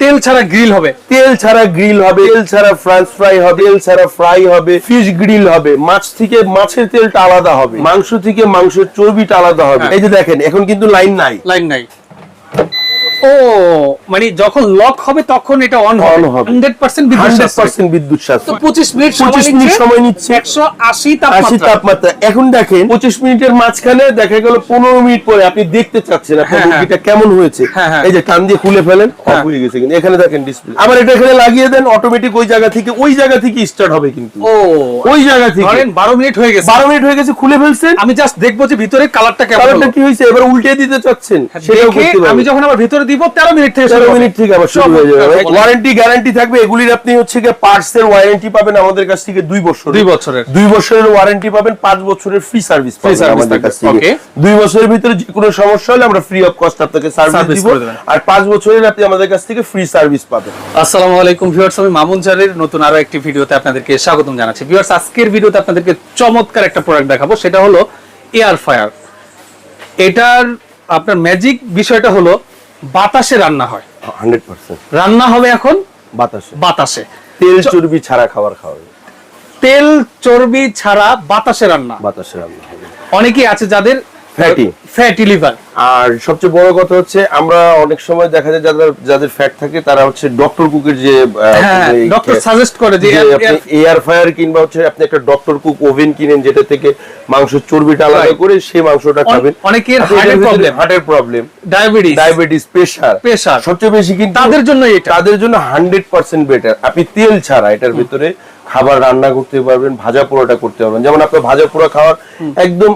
তেল ছাড়া গ্রিল হবে। তেল ছাড়া গ্রিল হবে তেল ছাড়া ফ্রান্স ফ্রাই হবে তেল ছাড়া ফ্রাই হবে ফিশ গ্রিল হবে মাছ থেকে মাছের তেলটা আলাদা হবে মাংস থেকে মাংসের চর্বিটা আলাদা হবে। হ্যাঁ। এই যে দেখেন এখন কিন্তু লাইন নাই। লাইন নাই। ও মানে যখন লক হবে তখন এটা অন হবে। On হবে। 100% বিদ্যুৎ হান্ড্রেড সাশ্রয়। পার্সেন্ট বিদ্যুৎ তো 25 মিনিট 25 মিনিট সময় নিচ্ছে। 180 আশি তাপমাত্রা। তাপমাত্রা। এখন দেখেন পঁচিশ মিনিটের মাঝখানে দেখা গেল পনেরো মিনিট পরে আপনি দেখতে চাচ্ছেন আপনার হ্যাঁ, হ্যাঁ। কেমন হয়েছে। হ্যাঁ। এই যে টান দিয়ে খুলে ফেলেন অফ হ্যাঁ। গেছে কিন্তু। এখানে দেখেন ডিসপ্লে আবার এটা এখানে লাগিয়ে দেন অটোমেটিক ওই জায়গা থেকে ওই জায়গা থেকে স্টার্ট হবে কিন্তু। ও ওই জায়গা থেকে। ধরেন 12 মিনিট হয়ে গেছে। বারো মিনিট হয়ে গেছে খুলে ফেলছেন। আমি জাস্ট দেখব যে ভিতরে কালারটা কেমন কালারটা কি হয়েছে? এবার উল্টে দিতে চাচ্ছেন সেটাও করতে আমি যখন আমার ভিতরে দিব 13 মিনিট থেকে শুরু তেরো হবে। মিনিট থেকে আবার শুরু হয়ে যাবে। ওয়ারেন্টি গ্যারান্টি থাকবে। এগুলির আপনি হচ্ছে গিয়ে পার্টস এর ওয়ারেন্টি পাবেন আমাদের কাছ থেকে দুই বছর দুই বছরের। দুই বছরের ওয়ারেন্টি পাবেন বছরের ফ্রি সার্ভিস পাবেন আমাদের কাছ থেকে। বছরের ভিতরে যে কোনো সমস্যা হলে আমরা ফ্রি অফ কস্ট আপনাকে সার্ভিস দিব। আর পাঁচ বছরের আপনি আমাদের কাছ থেকে ফ্রি সার্ভিস পাবেন। আসসালামু আলাইকুম ভিউয়ার্স আমি মামুন জারের নতুন আরও একটি ভিডিওতে আপনাদেরকে স্বাগতম জানাচ্ছি। ভিউয়ার্স আজকের ভিডিওতে আপনাদেরকে চমৎকার একটা প্রোডাক্ট দেখাবো সেটা হলো এয়ার ফায়ার এটার আপনার ম্যাজিক বিষয়টা হলো বাতাসে রান্না হয়। Hundred percent. রান্না হবে এখন বাতাসে। বাতাসে। তেল চর্বি ছাড়া খাবার খাওয়াবে তেল চর্বি ছাড়া বাতাসে রান্না। বাতাসে রান্না হবে। অনেকেই আছে যাদের Fatty। ফ্যাটি লিভার আর সবচেয়ে বড় কথা হচ্ছে আমরা অনেক সময় দেখা যায় যাদের যাদের ফ্যাট থাকে তারা হচ্ছে ডক্টর কুকের যে হ্যাঁ ডক্টর সাজেস্ট করে যে এয়ার ফায়ার কিংবা হচ্ছে আপনি একটা ডক্টর কুক ওভেন কিনেন যেটা থেকে মাংসের চর্বিটা আলাদা করে সেই মাংসটা খাবেন। অনেকের ভিতরে problem। হার্টের problem diabetes diabetes pressure Pressure। সবচেয়ে বেশি কিন্তু তাদের জন্য এটা। তাদের জন্য হান্ড্রেড পার্সেন্ট বেটার আপনি তেল ছাড়া এটার ভিতরে খাবার রান্না করতে পারবেন ভাজা পোড়াটা করতে পারবেন। যেমন আপনার ভাজা পোড়া খাওয়ার একদম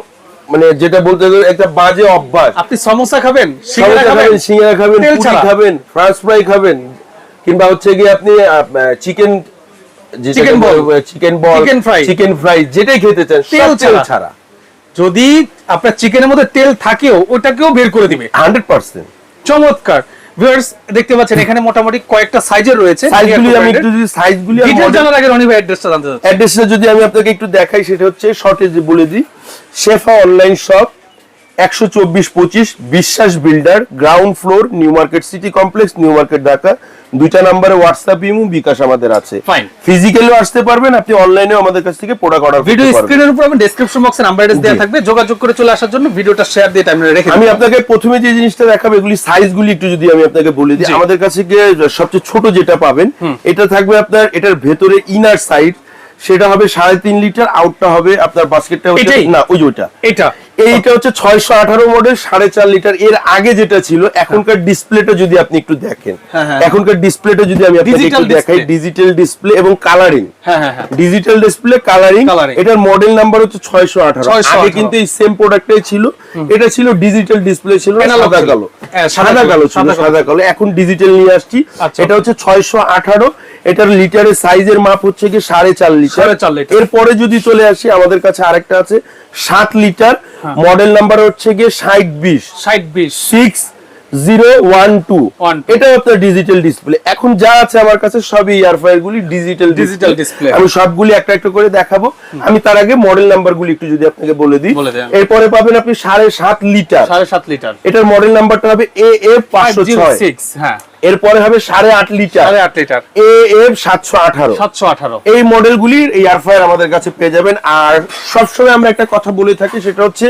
মানে যেটা বলতে একটা বাজে অভ্যাস আপনি সমোসা খাবেন সিঙ্গারা খাবেন খাবেন সিঙ্গারা খাবেন পুরি খাবেন ফ্রান্স ফ্রাই খাবেন কিংবা হচ্ছে গিয়ে আপনি chicken Chicken ball। Chicken ball Chicken fry। Chicken fry যেটাই খেতে চান তেল সব ছাড়া। ছাড়া যদি আপনার চিকেনের মধ্যে তেল থাকেও ওটাকেও বের করে দিবে হান্ড্রেড পার্সেন্ট চমৎকার ভিউয়ার্স দেখতে পাচ্ছেন এখানে মোটামুটি কয়েকটা সাইজের রয়েছে। সাইজগুলি আমি একটু যদি সাইজগুলি ডিটেইল জানার আগে রনি ভাই অ্যাড্রেসটা জানতে চাচ্ছি। অ্যাড্রেসটা যদি আমি আপনাকে একটু দেখাই সেটা হচ্ছে শর্টেজ বলে দিই। শেফা অনলাইন শপ একশো চব্বিশ পঁচিশ Biswas builder ground floor new market city complex new market Dhaka দুইটা নাম্বারে হোয়াটসঅ্যাপ ইমু বিকাশ আমাদের আছে. ফিজিক্যালিও আসতে পারবেন আপনি অনলাইনেও আমাদের কাছ থেকে প্রোডাক্ট অর্ডার ভিডিও স্ক্রিনের উপর আমি ডেসক্রিপশন বক্সে নাম্বার অ্যাড্রেস দেওয়া থাকবে। যোগাযোগ করে চলে আসার জন্য ভিডিওটা শেয়ার দিয়ে টাইমে রেখে আমি আপনাকে প্রথমে যে জিনিসটা দেখাবো এগুলি সাইজগুলি একটু যদি আমি আপনাকে বলে দিই। আমাদের কাছে গিয়ে সবচেয়ে ছোট যেটা পাবেন এটা থাকবে আপনার এটার ভেতরে ইনার সাইড সেটা হবে সাড়ে তিন লিটার আউটটা হবে আপনার বাস্কেটটা না ওই ওইটা। এটা। এইটা হচ্ছে ছয়শো আঠারো মডেল সাড়ে চার লিটার এর আগে যেটা ছিল এখনকার ডিসপ্লেটা যদি আপনি একটু দেখেন হ্যাঁ, হ্যাঁ। এখনকার ডিসপ্লেটা যদি আমি আপনাকে একটু দেখাই ডিজিটাল ডিসপ্লে এবং কালারিং হ্যাঁ হ্যাঁ হ্যাঁ। ডিজিটাল ডিসপ্লে কালারিং এটার মডেল নাম্বার হচ্ছে ছয়শো আঠারো। আগে কিন্তু এই সেম প্রোডাক্টটাই ছিল। এটা ছিল ডিজিটাল ডিসপ্লে ছিল সাদা কালো। হ্যাঁ, সাদা কালো। ছিল সাদা কালো। এখন ডিজিটাল নিয়ে আসছি। আচ্ছা। এটা হচ্ছে ছয়শো আঠারো। এটার লিটারের সাইজের মাপ হচ্ছে কি সাড়ে চার লিটার সাড়ে চার লিটার। এরপরে যদি চলে আসি আমাদের কাছে আরেকটা আছে সাত লিটার। মডেল নাম্বার হচ্ছে গিয়ে ষাট বিশ। ষাট বিশ। সিক্স জিরো ওয়ান টু এটা আপনার ডিজিটাল ডিসপ্লে এখন যা আছে আমার কাছে সবই গুলি ডিজিটাল Digital display। আমি সবগুলি একটা একটা করে দেখাবো। আমি তার আগে মডেল নাম্বার গুলি একটু যদি আপনাকে বলে দিই। এরপরে পাবেন আপনি সাড়ে সাত লিটার সাড়ে সাত লিটার এটার মডেল নাম্বারটা হবে এ এফ পাঁচশো ছয় হ্যাঁ। এরপরে হবে সাড়ে আট লিটার। সাড়ে আট লিটার। এ এফ সাতশো আঠারো। সাতশো আঠারো। এই মডেলগুলির এয়ারফায়ার আমাদের কাছে পেয়ে যাবেন। আর সবসময় আমরা একটা কথা বলে থাকি সেটা হচ্ছে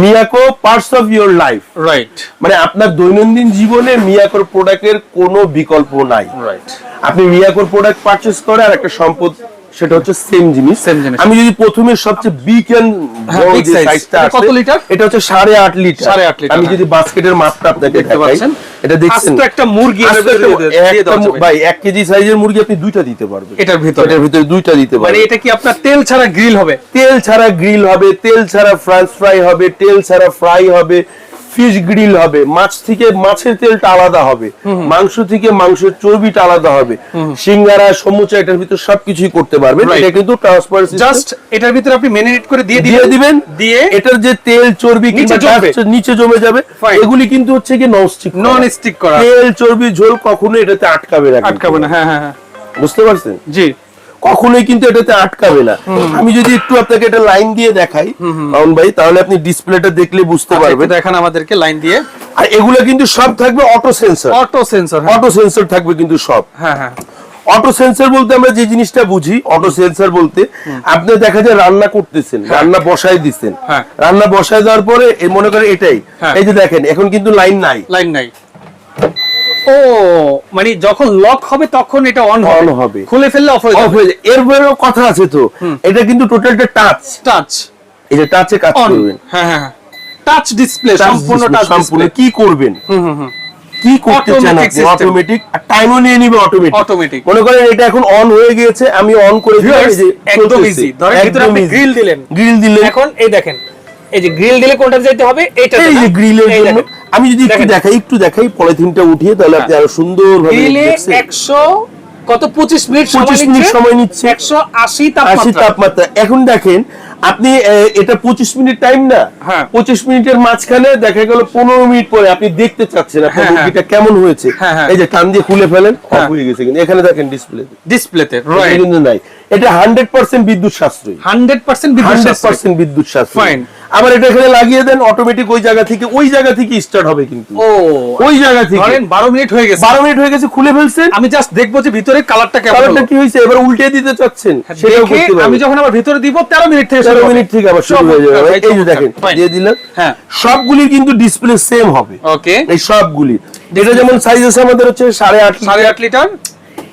Miyako parts of your life right মানে আপনার দৈনন্দিন জীবনে মিয়াকোর প্রোডাক্টের কোনো বিকল্প নাই। রাইট আপনি মিয়াকোর প্রোডাক্ট পারচেস করে আর একটা সম্পদ সেটা হচ্ছে সেম জিনিস। আমি যদি প্রথমে সবচেয়ে বিগ এন্ড হ্যাঁ, big size। সাইজটা কত লিটার? এটা হচ্ছে সাড়ে আট লিটার সাড়ে আট লিটার, আমি হ্যাঁ। যদি বাস্কেটের মাপটা আপনাকে দেখতে পাচ্ছেন এটা দেখছেন আস্ত একটা মুরগি। ভাই এক কেজি সাইজের মুরগি আপনি দুইটা দিতে পারবেন এটার ভিতরে? এটার ভিতরে দুইটা দিতে মানে পারবেন এটা কি আপনার তেল ছাড়া গ্রিল হবে তেল ছাড়া গ্রিল হবে তেল ছাড়া ফ্রান্স ফ্রাই হবে তেল ছাড়া ফ্রাই হবে ফিশ গ্রিল হবে মাছ থেকে মাছের তেলটা আলাদা হবে মাংস থেকে মাংসের চর্বিটা আলাদা হবে সিঙ্গারা সমুচা এটার ভিতর সবকিছুই করতে পারবেন এটা কিন্তু ট্রান্সপারেন্সি জাস্ট এটার ভিতরে আপনি মেরিনেট করে দিয়ে দিয়ে দিবেন। দিয়ে এটার যে তেল চর্বি নিচে জমে যাবে এগুলি কিন্তু হচ্ছে কি ননস্টিক নন স্টিক করা। তেল চর্বি ঝোল কখনো এটাতে আটকাবে না আটকাবে না হ্যাঁ হ্যাঁ হ্যাঁ। বুঝতে পারছেন? জি। কখনোই কিন্তু এটাতে আটকাবে না। আমি যদি একটু আপনাকে একটা লাইন দিয়ে দেখাই মাউন ভাই তাহলে আপনি ডিসপ্লেটা দেখলে বুঝতে আচ্ছা, পারবেন। একটু দেখান আমাদেরকে লাইন দিয়ে। আর এগুলো কিন্তু সব থাকবে auto sensor auto sensor auto sensor থাকবে কিন্তু সব। হ্যাঁ হ্যাঁ। অটো সেন্সর বলতে আমরা যে জিনিসটা বুঝি অটো সেন্সর বলতে আপনি দেখা যায় রান্না করতেছেন রান্না বসায় দিচ্ছেন। হ্যাঁ। রান্না বসায় দেওয়ার পরে এই মনে করেন এটাই। হ্যাঁ। এই যে দেখেন এখন কিন্তু লাইন নাই। লাইন নাই। ও মানে যখন লক হবে তখন এটা অন হবে। হবে। খুলে ফেললে অফ হয়ে অফ যাবে হয়ে যায় কথা আছে তো। এটা কিন্তু টোটালটা টাচ টাচ এই যে টাচে কাজ করবেন। হ্যাঁ হ্যাঁ টাচ ডিসপ্লে সম্পূর্ণ টাচ সম্পূর্ণ কি করবেন? হুম হুম কি করতে চান আপনি? অটোমেটিক আর টাইমও নিয়ে নিবে অটোমেটিক Automatic. মনে করেন এটা এখন অন হয়ে গিয়েছে আমি অন করে যে একদম ইজি ধরেন ভিতরে আপনি গ্রিল দিলেন। গ্রিল দিলেন। এখন এই দেখেন এই যে গ্রিল দিলে কোনটা যেতে হবে? এইটা এই যে গ্রিলের জন্য দেখেন। আমি যদি একটু দেখাই একটু দেখাই পলিথিনটা উঠিয়ে তাহলে আপনি আরও সুন্দর ভাবে 100 কত? 25 মিনিট 25 মিনিট সময় নিচ্ছে। 180 আশি তাপমাত্রা। তাপমাত্রা। এখন দেখেন আপনি এটা পঁচিশ মিনিট টাইম না? হ্যাঁ। পঁচিশ মিনিটের মাঝখানে দেখা গেল পনেরো মিনিট পরে আপনি দেখতে চাচ্ছেন আপনার হ্যাঁ, হ্যাঁ। মুরগিটা কেমন হয়েছে। হ্যাঁ, হ্যাঁ। এই যে টান দিয়ে খুলে ফেলেন অফ হ্যাঁ। হয়ে গেছে কিন্তু। এখানে দেখেন ডিসপ্লে ডিসপ্লেতে কিন্তু নাই। এটা হান্ড্রেড পার্সেন্ট বিদ্যুৎ সাশ্রয়ী। 100% বিদ্যুৎ হান্ড্রেড। পার্সেন্ট বিদ্যুৎ সাশ্রয়ী. আবার এটা এখানে লাগিয়ে দেন অটোমেটিক ওই জায়গা থেকে ওই জায়গা থেকে স্টার্ট হবে কিন্তু। ও ওই জায়গা থেকে। ধরেন 12 মিনিট হয়ে গেছে। বারো মিনিট হয়ে গেছে খুলে ফেলছেন। আমি জাস্ট দেখব যে ভিতরে কালারটা কেমন কালারটা কি হয়েছে? এবার উল্টে দিতে চাচ্ছেন সেটাও দেখে করতে আমি যখন আবার ভিতরে দিব 13 মিনিট থেকে শুরু তেরো হবে। মিনিট থেকে আবার শুরু হয়ে যাবে। এই যে দেখেন দিয়ে দিলাম। হ্যাঁ। সবগুলি কিন্তু ডিসপ্লে সেম হবে। ওকে এই সবগুলি। এটা যেমন সাইজ আছে আমাদের হচ্ছে সাড়ে আট সাড়ে আট লিটার।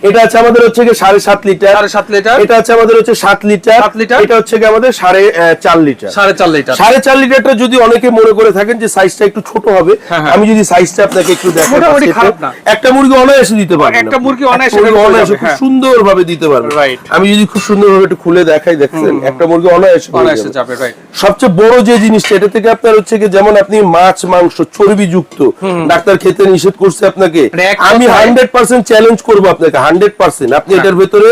এটা আছে আমাদের হচ্ছে সাড়ে সাত লিটার সাড়ে সাত লিটার এটা আছে আমাদের হচ্ছে সাত লিটার সাত লিটার। এটা হচ্ছে আমাদের সাড়ে চার লিটার সাড়ে চার লিটার সাড়ে চার লিটারটা যদি অনেকে মনে করে থাকেন যে সাইজটা একটু ছোট হবে হ্যাঁ, হ্যাঁ। আমি যদি সাইজটা আপনাকে একটু দেখাই। একটা মুরগি অনায়াসে দিতে পারবেন একটা মুরগি অনায়াসে অনায়াসে খুব হ্যাঁ। সুন্দর ভাবে দিতে Right. আমি যদি খুব সুন্দর ভাবে একটু খুলে দেখাই দেখছেন একটা মুরগি অনায়াসে অনায়াসে যাবে। সবচেয়ে বড় যে জিনিসটা এটা থেকে আপনার হচ্ছে কি যেমন আপনি মাছ মাংস চর্বি যুক্ত ডাক্তার খেতে নিষেধ করছে আপনাকে মানে আমি হান্ড্রেড পার্সেন্ট চ্যালেঞ্জ করব আপনাকে হান্ড্রেড পার্সেন্ট। আপনি। এটার ভেতরে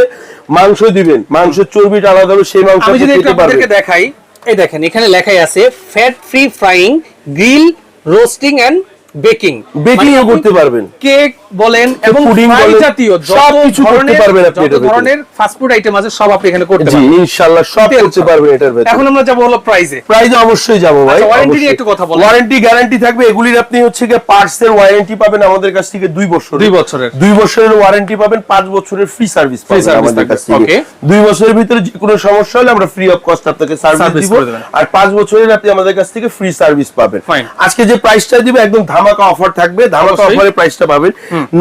মাংস দিবেন। মাংসের চর্বিটা আলাদা হবে সেই মাংস আমি যদি আপনাদেরকে দেখাই এই দেখেন এখানে লেখাই আছে fat free frying grill roasting and baking. ও করতে পারবেন। কেক বলেন এবং ফ্রাই জাতীয় সবকিছু করতে পারবেন আপনি ভেতরে। ধরনের ফাস্ট ফুড আইটেম আছে সব আপনি এখানে করতে জি ইনশাআল্লাহ সব করতে পারবেন এটার ভেতরে। এখন আমরা যাব হলো প্রাইস অবশ্যই যাব ভাই আচ্ছা, warranty নিয়ে একটু কথা। ওয়ারেন্টি গ্যারান্টি থাকবে এগুলির আপনি হচ্ছে পার্টস এর ওয়ারেন্টি পাবেন আমাদের কাছ থেকে দুই বছর দুই বছরের। দুই বছরের ওয়ারেন্টি পাবেন পাঁচ বছরের ফ্রি সার্ভিস পাবেন আমাদের কাছ থেকে। okay. দুই বছরের ভিতরে যে কোনো সমস্যা হলে আমরা ফ্রি অফ কস্ট আপনাকে সার্ভিস দিব। আর পাঁচ বছরের আপনি আমাদের কাছ থেকে ফ্রি সার্ভিস পাবেন। আজকে যে প্রাইসটা দিবে একদম ধামাকা অফার থাকবে ধামাকা। অফারে প্রাইসটা পাবেন।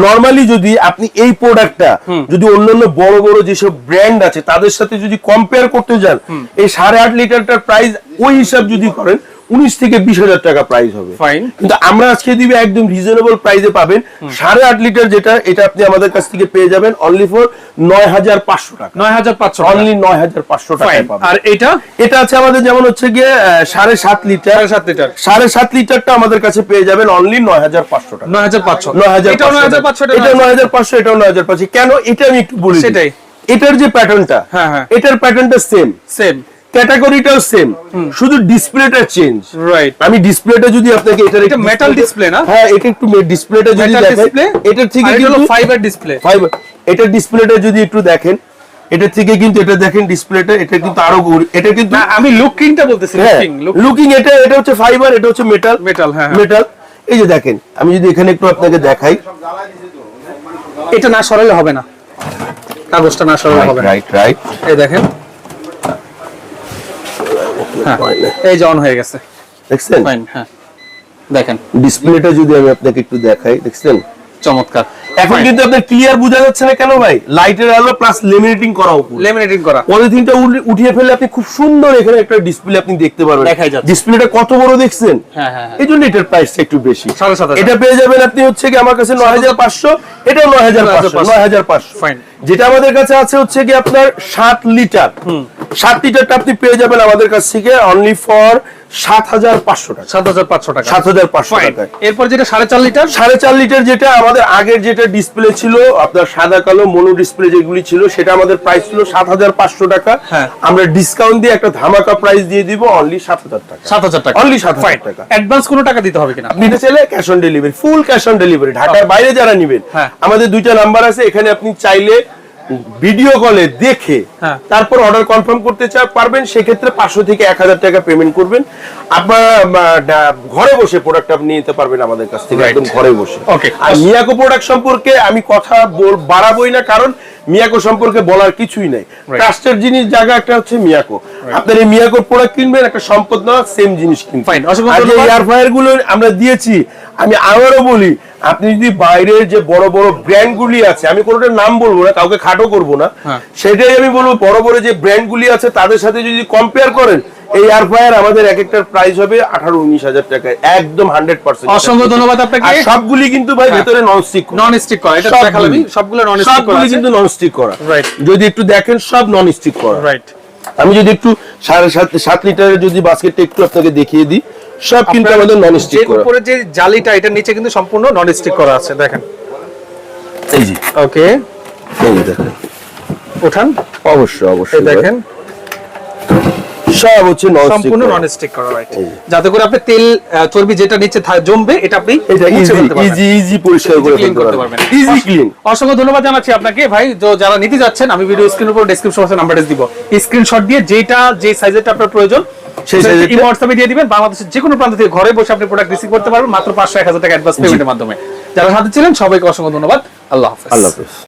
নরমালি যদি আপনি এই প্রোডাক্টটা যদি অন্যান্য বড় বড় যেসব ব্র্যান্ড আছে তাদের সাথে যদি কম্পেয়ার করতে যান এই সাড়ে আট লিটারটার প্রাইস ওই হিসাব যদি করেন উনিশ থেকে বিশ হাজার টাকা প্রাইস হবে. কিন্তু আমরা আজকে দিবে একদম রিজনেবল প্রাইসে পাবেন। সাড়ে আট লিটার যেটা এটা আপনি আমাদের কাছ থেকে পেয়ে যাবেন অনলি ফর নয় হাজার পাঁচশো টাকা। নয় হাজার পাঁচশো অনলি নয় হাজার পাঁচশো টাকা আর এটা? এটা আছে আমাদের যেমন হচ্ছে গিয়ে সাড়ে সাত লিটার সাত লিটার সাড়ে সাত লিটারটা আমাদের কাছে পেয়ে যাবেন অনলি নয় হাজার পাঁচশো টাকা। নয় হাজার পাঁচশো। নয় হাজার এটাও নয় হাজার পাঁচশো এটা নয় হাজার পাঁচশো এটাও নয় হাজার পাঁচশো। কেন? এটা আমি একটু বলি সেটাই। এটার যে প্যাটার্নটা হ্যাঁ, হ্যাঁ। এটার প্যাটার্নটা সেম সেম ক্যাটাগরিটাও সেম শুধু ডিসপ্লেটা চেঞ্জ রাইট আমি ডিসপ্লেটা যদি আপনাকে এটা metal display- display না? হ্যাঁ এটা একটু ডিসপ্লেটা যদি দেখেন ডিসপ্লে এটার থেকে হলো ফাইবার ডিসপ্লে ফাইবার এটার ডিসপ্লেটা যদি একটু দেখেন এটার থেকে কিন্তু এটা দেখেন ডিসপ্লেটা এটা কিন্তু আরও। এটা কিন্তু না আমি লুকিংটা বলতেছি হ্যাঁ লুকিং লুকিং এটা এটা হচ্ছে ফাইবার এটা হচ্ছে মেটাল Metal, হ্যাঁ, হ্যাঁ। মেটাল এই যে দেখেন আমি যদি এখানে একটু আপনাকে দেখাই। এটা না সরালে হবে না। কাগজটা না সরালে হবে রাইট রাইট এই দেখেন। হ্যাঁ এই যে অন হয়ে গেছে। দেখছেন? হ্যাঁ। দেখেন। ডিসপ্লেটা যদি আমি আপনাকে একটু দেখাই দেখছেন? চমৎকার। এখন কিন্তু আপনার ক্লিয়ার বোঝা যাচ্ছে না কেন ভাই? লাইটের আলো প্লাস লেমিনেটিং করা উপর। লেমিনেটিং করা। পলিথিনটা উঠিয়ে ফেললে আপনি খুব সুন্দর এখানে একটা ডিসপ্লে আপনি দেখতে পারবেন। দেখাই যাচ্ছে। ডিসপ্লেটা কত বড় দেখছেন? হ্যাঁ, হ্যাঁ, হ্যাঁ। এই জন্য এটার প্রাইসটা একটু বেশি। এটা পেয়ে যাবেন আপনি হচ্ছে কি আমার কাছে নয় হাজার পাঁচশো এটাও নয় হাজার পাঁচশো নয় হাজার পাঁচশো। Fine. যেটা আমাদের কাছে আছে হচ্ছে কি আপনার সাত লিটার সাত আপনি পেয়ে যাবেন আমাদের কাছ থেকে অনলি ফর সাত হাজার পাঁচশো টাকা। সাত হাজার পাঁচশো টাকা। সাত হাজার পাঁচশো ফাইন এরপর যেটা সাড়ে চার লিটার? সাড়ে চার লিটার যেটা আমাদের আগের যেটা ডিসপ্লে ছিল আপনার সাদা কালো মনো ডিসপ্লে যেগুলি ছিল সেটা আমাদের প্রাইস ছিল সাত হাজার পাঁচশো টাকা। হ্যাঁ। আমরা ডিসকাউন্ট দিয়ে একটা ধামাকা প্রাইস দিয়ে দিব অনলি সাত হাজার টাকা। সাত হাজার টাকা। অনলি সাত ফাইন হাজার টাকা। অ্যাডভান্স কোনো টাকা দিতে হবে কিনা? আপনি নিতে চাইলে cash on delivery full cash on delivery ঢাকার বাইরে যারা নিবেন হ্যাঁ। আমাদের দুইটা নাম্বার আছে এখানে আপনি চাইলে ভিডিও কলে দেখে হ্যাঁ। তারপর অর্ডার কনফার্ম করতে চা পারবেন সেক্ষেত্রে পাঁচশো থেকে এক হাজার টাকা পেমেন্ট করবেন আপনারা ঘরে বসে প্রোডাক্ট আপনি নিতে পারবেন আমাদের কাছ থেকে একদম ঘরে বসে. আর মিয়াকো প্রোডাক্ট সম্পর্কে আমি কথা বাড়াবোই না কারণ মিয়াকো সম্পর্কে বলার কিছুই নাই। কাস্টের ট্রাস্টের জিনিস জায়গা একটা হচ্ছে মিয়াকো আপনার এই মিয়াকো প্রোডাক্ট কিনবেন একটা সম্পদ না সেম জিনিস কিনবেন। ফাইন অসংখ্য। এয়ার ফায়ারগুলো আমরা দিয়েছি। আমি আবারও বলি আপনি যদি বাইরের যে বড় বড় ব্র্যান্ড গুলি আছে আমি কোনোটার নাম বলব না কাউকে খাটো করব না হ্যাঁ। সেটাই আমি বলব বড় বড় যে ব্র্যান্ড গুলি আছে তাদের সাথে যদি কম্পেয়ার করেন এই এয়ার ফায়ার আমাদের এক একটার প্রাইস হবে আঠারো উনিশ হাজার টাকায়। একদম হান্ড্রেড পার্সেন্ট অসংখ্য ধন্যবাদ আপনাকে। সবগুলি কিন্তু ভাই হ্যাঁ। ভেতরে নন স্টিক নন স্টিক করা এটা দেখালাম আমি, সবগুলো নন স্টিক করা কিন্তু নন স্টিক করা। Right. যদি একটু দেখেন সব নন স্টিক করা। রাইট আমি যদি একটু সাড়ে সাত সাত লিটারের যদি বাস্কেটটা একটু আপনাকে দেখিয়ে দিই সব কিন্তু আমাদের নন স্টিক করা। উপরে যে জালিটা এটার নিচে কিন্তু সম্পূর্ণ নন স্টিক করা আছে দেখেন। এই জি ওকে এই দেখেন। ওঠান। অবশ্যই অবশ্যই দেখেন। সব হচ্ছে সম্পূর্ণ নন স্টিক করা রাইট যাতে করে আপনি তেল চর্বি যেটা নিচে জমবে এটা আপনি ইজি ইজি পরিষ্কার করে করতে পারবেন। ইজি ক্লিন অসংখ্য ধন্যবাদ জানাচ্ছি আপনাকে। ভাই যারা নিতে যাচ্ছেন আমি ভিডিও স্ক্রিন উপর ডেসক্রিপশন বক্সে নাম্বারটা দিব। স্ক্রিনশট দিয়ে যেটা যে সাইজেরটা আপনার প্রয়োজন সেই এই হোয়াটসঅ্যাপে দিয়ে দিবেন। বাংলাদেশের যে কোনো প্রান্ত থেকে ঘরে বসে আপনি প্রোডাক্ট রিসিভ করতে পারবেন। মাত্র পাঁচশো এক হাজার টাকা অ্যাডভান্স পেমেন্টের মাধ্যমে। যারা সাথে ছিলেন সবাইকে অসংখ্য ধন্যবাদ। আল্লাহ হাফেজ। আল্লাহ হাফেজ।